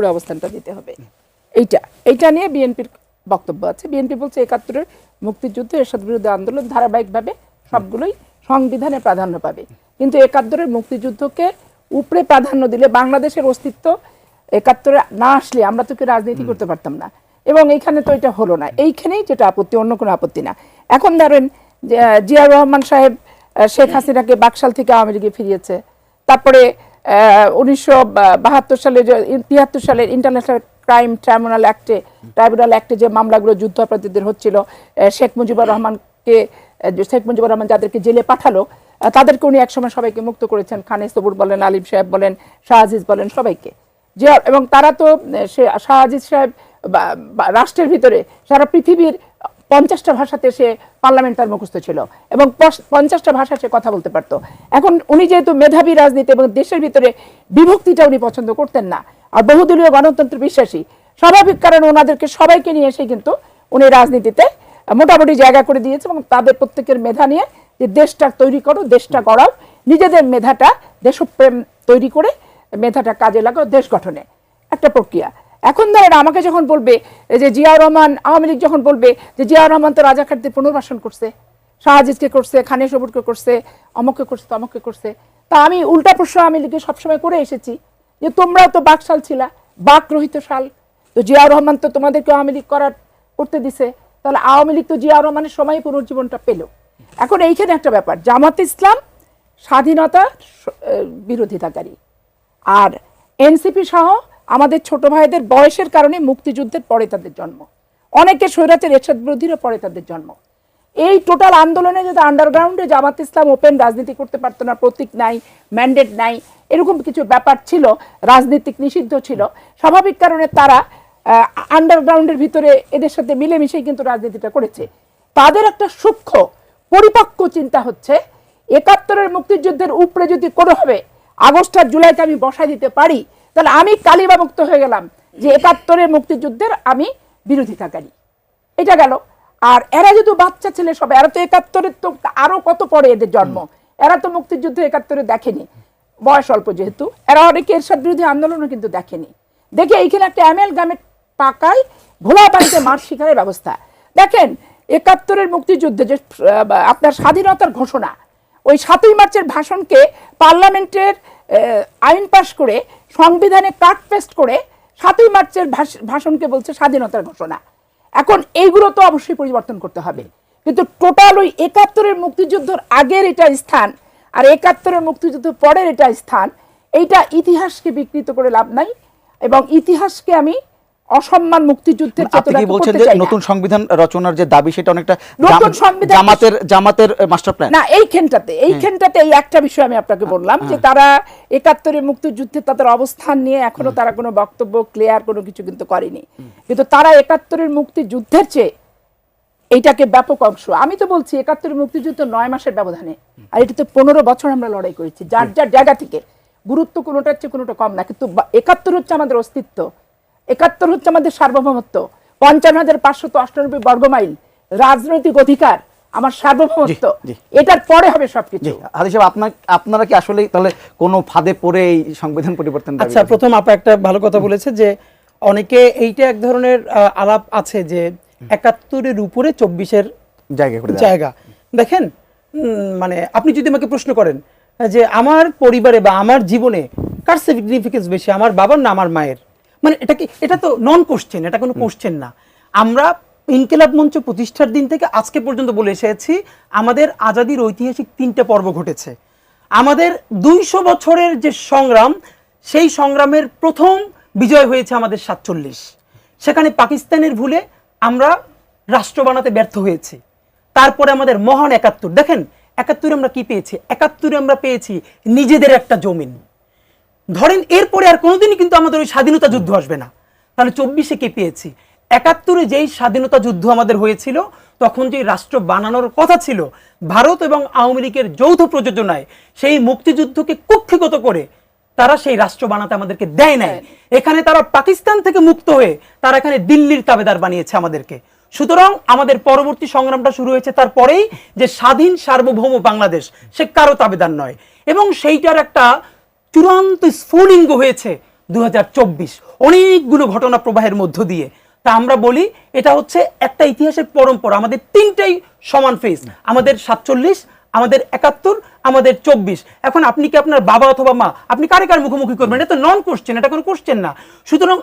করে অবস্থানটা দিতে হবে। এইটা এইটা নিয়ে বিএনপির বক্তব্য আছে। বিএনপি বলছে একাত্তরের মুক্তিযুদ্ধ এরশাদ বিরুদ্ধে আন্দোলন ধারাবাহিকভাবে সবগুলোই সংবিধানে প্রাধান্য পাবে। কিন্তু একাত্তরের মুক্তিযুদ্ধকে উপরে প্রাধান্য দিলে বাংলাদেশের অস্তিত্ব একাত্তরে না আসলে আমরা তো কেউ রাজনীতি করতে পারতাম না। এবং এইখানে তো এটা হলো না। এইখানেই যেটা আপত্তি অন্য কোনো আপত্তি না। এখন ধরেন জিয়া রহমান সাহেব শেখ হাসিনাকে বাকশাল থেকে আওয়ামী লীগে ফিরিয়েছে। তারপরে উনিশশো বাহাত্তর সালে যে তিয়াত্তর সালের ইন্টারন্যাশনাল ক্রাইম ট্রাইব্যুনাল অ্যাক্টে ট্রাইব্যুনাল অ্যাক্টে যে মামলাগুলো যুদ্ধাপরাধীদের হচ্ছিল শেখ মুজিবুর রহমানকে শেখ মুজিবুর রহমান যাদেরকে জেলে পাঠালো তাদেরকে উনি একসময় সবাইকে মুক্ত করেছেন। খানে সবুর বলেন, আলিম সাহেব বলেন শাহাজিজ বলেন সবাইকে। যে এবং তারা তো সে শাহাজিজ সাহেব রাষ্ট্রের ভিতরে সারা পৃথিবীর পঞ্চাশটা ভাষাতে সে পার্লামেন্ট তার মুখস্থ ছিল এবং পঞ্চাশটা ভাষা সে কথা বলতে পারতো। এখন উনি যেহেতু মেধাবী রাজনীতি এবং দেশের ভিতরে বিভক্তিটা উনি পছন্দ করতেন না, আর বহুদলীয় গণতন্ত্র বিশ্বাসী, স্বাভাবিক কারণে ওনাদেরকে সবাইকে নিয়ে এসে কিন্তু উনি রাজনীতিতে মোটামুটি জায়গা করে দিয়েছে এবং তাদের প্রত্যেকের মেধা নিয়ে যে দেশটা তৈরি করো, দেশটা গড়াও, নিজেদের মেধাটা দেশপ্রেম তৈরি করে, মেধাটা কাজে লাগাও, দেশ গঠনে। একটা প্রক্রিয়া। এখন ধরেন আমাকে যখন বলবে যে জিয়াউর রহমান, আওয়ামী লীগ যখন বলবে যে জিয়াউর রহমান তো রাজাকারদের পুনর্বাসন করছে শাহজিজকে করছে, খানে সবুরকে করছে, অমককে করছে, তমককে করছে, তা আমি উল্টা প্রশ্ন আওয়ামী লীগে সবসময় করে এসেছি যে তোমরাও তো বাকশাল ছিলা বাক রহিত সাল তো জিয়াউর রহমান তো তোমাদেরকে আওয়ামী লীগ করার করতে দিছে, তাহলে আওয়ামী লীগ তো জিয়াউর রহমানের সময় পুনর্জীবনটা পেল। এখন এইখানে একটা ব্যাপার, জামাত ইসলাম স্বাধীনতা বিরোধিতাকারী। আর এনসিপি সহ আমাদের ছোট ভাইদের বয়সের কারণে মুক্তিযুদ্ধের পরে তাদের জন্ম। অনেকে স্বৈরাচার, এরশাদ বিরোধীরও পরে তাদের জন্ম। এই টোটাল আন্দোলনে যদি আন্ডারগ্রাউন্ডে জামাত ইসলাম ওপেন রাজনীতি করতে পারতো না, প্রতীক নাই ম্যান্ডেট নাই, এরকম কিছু ব্যাপার ছিল, রাজনীতিক নিষিদ্ধ ছিল, স্বাভাবিক কারণে তারা আন্ডারগ্রাউন্ডের ভিতরে এদের সাথে মিলেমিশেই কিন্তু রাজনীতিটা করেছে। তাদের একটা সূক্ষ্ম, পরিপক্ক চিন্তা হচ্ছে, একাত্তরের মুক্তিযুদ্ধের উপরে যদি কোনোভাবে আগস্ট আর জুলাইতে আমি বসাই দিতে পারি তাহলে আমি কালিবা মুক্ত হয়ে গেলাম যে একাত্তরের মুক্তিযুদ্ধের আমি বিরোধিতাকারী। এটা গেল। আর এরা যদি বাচ্চা ছেলে সবাই এরা তো একাত্তরের তো আরও কত পরে এদের জন্ম? এরা তো মুক্তিযুদ্ধ একাত্তরে দেখেনি। বয়স অল্প যেহেতু। এরা অনেকে এরশাদ বিরোধী আন্দোলনও কিন্তু দেখেনি। দেখে এইখানে একটা অ্যামেল গামে পাকায় ভোলা পানিতে মাঠ শিকারের ব্যবস্থা। দেখেন একাত্তরের মুক্তিযুদ্ধে যে আপনার স্বাধীনতার ঘোষণা ওই সাতই মার্চের ভাষণকে পার্লামেন্টের আইন পাশ করে সংবিধানে কাট পেস্ট করে সাতই মার্চের ভাষ- ভাষণকে বলছে স্বাধীনতার ঘোষণা। এখন এইগুলো তো অবশ্যই পরিবর্তন করতে হবে। কিন্তু টোটাল ওই একাত্তরের মুক্তিযুদ্ধর আগের এটা স্থান আর একাত্তরের মুক্তিযুদ্ধ পরের এটা স্থান, এইটা ইতিহাসকে বিকৃত করে লাভ নাই এবং ইতিহাসকে আমি অসম্মান মুক্তিযুদ্ধের চেতনাকে বলছেন যে নতুন সংবিধান রচনার যে দাবি সেটা অনেকটা নতুন সংবিধান- জামাতের জামাতের মাস্টার প্ল্যান না এইখানটাতে এইখানটাতে এই একটা বিষয় আমি আপনাকে বললাম যে তারা একাত্তরের মুক্তিযুদ্ধে তাদের অবস্থান নিয়ে এখনও তারা কোনো বক্তব্য ক্লিয়ার কোনো কিছু কিন্তু করেনি। কিন্তু তারা একাত্তরের মুক্তিযুদ্ধের চেয়ে এইটাকে ব্যাপক অংশ। আমি তো বলছি একাত্তরের মুক্তিযুদ্ধ নয় মাসের ব্যবধানে। আর এটা তো পনেরো বছর আমরা লড়াই করেছি। যার যার জায়গা থেকে। গুরুত্ব কোনোটার চেয়ে কোনোটা কম না। কিন্তু একাত্তর হচ্ছে আমাদের অস্তিত্ব। একাত্তর হচ্ছে আমাদের সার্বভৌমত্ব। পঞ্চান্ন হাজার পাঁচশত অষ্টানব্বই বর্গমাইল রাজনৈতিক অধিকার আমার সার্বভৌমত্ব। এটার পরে হবে সবকিছু। সাহেব আপনার আপনারা কি আসলে তাহলে কোনো ফাঁদে পড়ে এই সংবিধান পরিবর্তন আচ্ছা প্রথম আপা একটা ভালো কথা বলেছে যে অনেকে এইটা এক ধরনের আলাপ আছে যে একাত্তরের উপরে চব্বিশের জায়গা করে জায়গা। দেখেন উম, মানে আপনি যদি আমাকে প্রশ্ন করেন যে আমার পরিবারে বা আমার জীবনে কার সিগনিফিকেন্স বেশি? আমার বাবার না আমার মায়ের? মানে এটা কি এটা তো নন কোশ্চেন এটা কোনো কোশ্চেন না। আমরা ইনকিলাব মঞ্চ প্রতিষ্ঠার দিন থেকে আজকে পর্যন্ত বলে এসেছি আমাদের আজাদির ঐতিহাসিক তিনটে পর্ব ঘটেছে। আমাদের দুইশো বছরের যে সংগ্রাম সেই সংগ্রামের প্রথম বিজয় হয়েছে আমাদের সাতচল্লিশ। সেখানে পাকিস্তানের ভুলে আমরা রাষ্ট্র বানাতে ব্যর্থ হয়েছি। তারপরে আমাদের মহান একাত্তর। দেখেন একাত্তরে আমরা কি পেয়েছি? একাত্তরে আমরা পেয়েছি নিজেদের একটা জমিন। ধরেন এরপরে আর কোনোদিনই কিন্তু আমাদের ওই স্বাধীনতা যুদ্ধ আসবে না। তাহলে চব্বিশে কে পেয়েছি? একাত্তরে যেই স্বাধীনতা যুদ্ধ আমাদের হয়েছিল তখন যে রাষ্ট্র বানানোর কথা ছিল ভারত এবং আওয়ামী লীগের যৌথ প্রযোজনায় সেই মুক্তিযুদ্ধকে কুক্ষিগত করে তারা সেই রাষ্ট্র বানাতে আমাদেরকে দেয় নাই। এখানে তারা পাকিস্তান থেকে মুক্ত হয়ে তারা এখানে দিল্লির তাবেদার বানিয়েছে আমাদেরকে। সুতরাং আমাদের পরবর্তী সংগ্রামটা শুরু হয়েছে তারপরেই যে স্বাধীন সার্বভৌম বাংলাদেশ সে কারও তাবেদার নয়। এবং সেইটার একটা চূড়ান্ত স্ফুলিঙ্গ হয়েছে দু হাজার চব্বিশ। অনেকগুলো ঘটনা প্রবাহের মধ্য দিয়ে। তা আমরা বলি, এটা হচ্ছে একটা ইতিহাসের পরম্পরা। আমাদের তিনটাই সমান ফেস আমাদের সাতচল্লিশ, আমাদের একাত্তর, আমাদের চব্বিশ। এখন আপনি কি আপনার বাবা অথবা মা, আপনি কারে কার মুখোমুখি করবেন? এটা তো নন কোশ্চেন এটা কোনো কোশ্চেন না। সুতরাং